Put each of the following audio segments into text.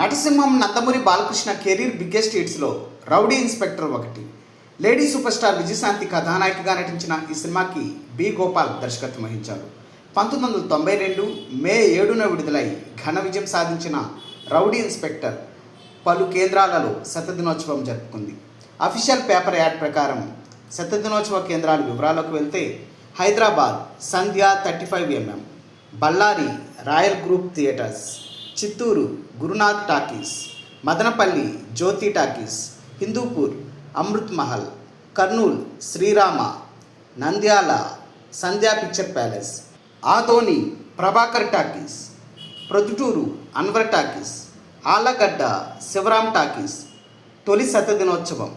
నటసింహం Nandamuri Balakrishna career biggest హిట్స్లో rowdy inspector ఒకటి. Lady super star Vijayashanti కథానాయికగా నటించిన ఈ సినిమాకి బి. గోపాల్ దర్శకత్వం వహించారు. పంతొమ్మిది వందల తొంభై రెండు మే ఏడున విడుదలై ఘన విజయం సాధించిన రౌడీ ఇన్స్పెక్టర్ పలు కేంద్రాలలో శతదినోత్సవం జరుపుకుంది. అఫీషియల్ పేపర్ యాడ్ ప్రకారం శతదినోత్సవ కేంద్రాల వివరాలకు వెళ్తే Hyderabad Sandhya thirty five MM Bellary royal group theatres Chittoor Gurunath talkies Madanapalle Jyothi talkies Hindupur Amrit Mahal Kurnool Srirama Nandyal Sandhya picture palace Adoni Prabhakar talkies Proddatur Anwar talkies Allagadda Sivaram talkies తొలి శతదినోత్సవం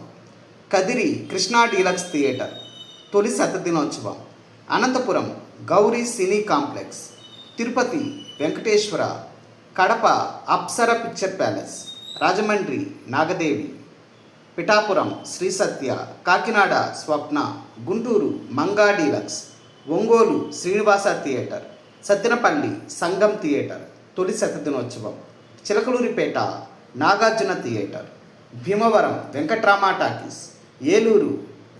Kadiri Krishna deluxe theatre తొలి శతదినోత్సవం Anantapur Gowri cine complex Tirupati Venkateswara Kadapa Apsara picture palace Rajahmundry Nagadevi Pithapuram Sri Satya Kakinada Swapna Guntur Manga deluxe Ongole Srinivasa theatre Sattenapalli Sangam theatre తొలి శతదినోత్సవం Chilakaluripet Nagarjuna theatre Bhimavaram Venkatrama talkies Eluru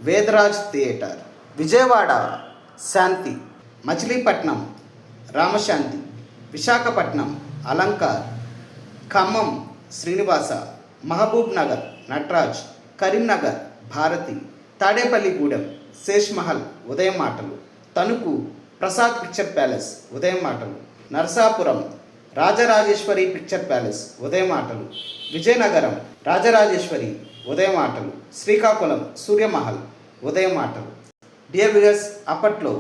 Vedaraj theatre Vijayawada Shanti Machilipatnam Ramashanti Visakhapatnam Alankar Khammam Srinivasa Mahabubnagar Nataraj Karimnagar Bharathi Tadepalligudem Sesh Mahal ఉదయం మాటలు Tanuku Prasad picture palace ఉదయం మాటలు Narasapuram Rajarajeshwari picture palace ఉదయం ఆటలు విజయనగరం రాజరాజేశ్వరి ఉదయం ఆటలు శ్రీకాకుళం సూర్యమహల్ ఉదయం ఆటలు డియర్ విగర్స్ అప్పట్లో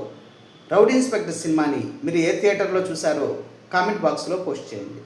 రౌడీ ఇన్స్పెక్టర్ సినిమాని మీరు ఏ థియేటర్లో చూసారో కామెంట్ బాక్స్లో పోస్ట్ చేయండి.